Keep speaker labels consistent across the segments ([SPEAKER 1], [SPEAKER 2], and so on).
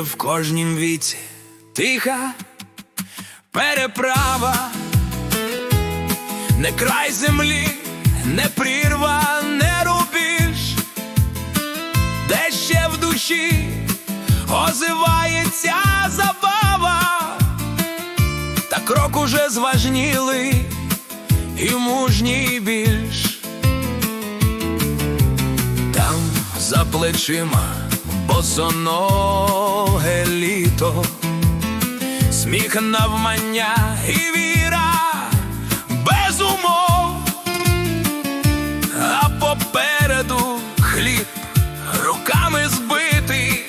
[SPEAKER 1] в кожнім віці, тиха переправа, не край землі, не прірва, не рубіж, де ще в душі озивається забава, та крок уже зважнілий і мужній більш. Там за плечима босоноге літо, сміх навмання і віра. Без умов, а попереду хліб руками збитий,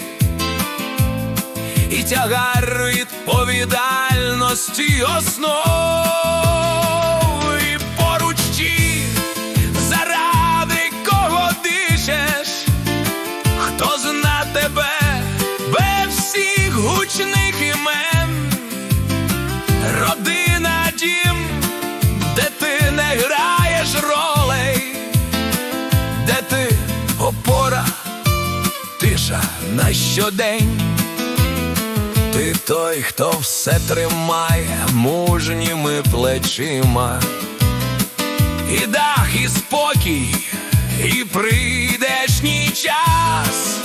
[SPEAKER 1] і тягар відповідальності основ, на щодень. Ти той, хто все тримає мужніми плечима, і дах, і спокій, і прийдешній час,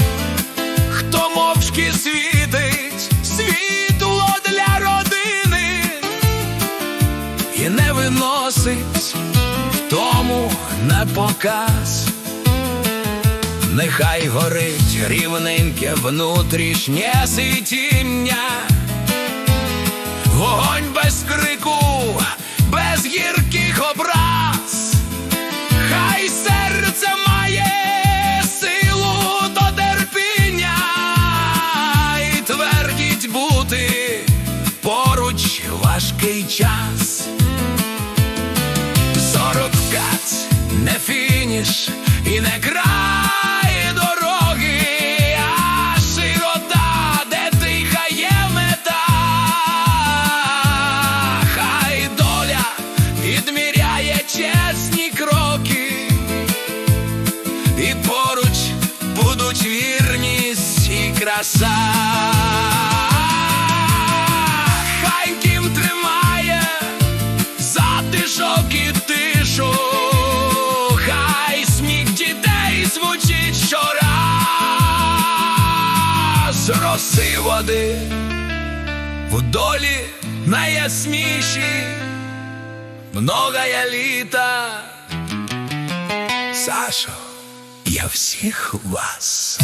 [SPEAKER 1] хто мовчки світить світло для родини і не виносить тому на показ. Нехай горить рівненьке внутрішнє ситіння, вогонь без крику, без гірких образ, хай серце має силу до терпіння. І твердіть бути поруч важкий час. Сорок каць, не фініш і не край краса. Хай дім тримає затишок і тишу, хай сміх дітей звучить щораз роси води в долі найясніші, многая літа. Сашо, я всіх вас.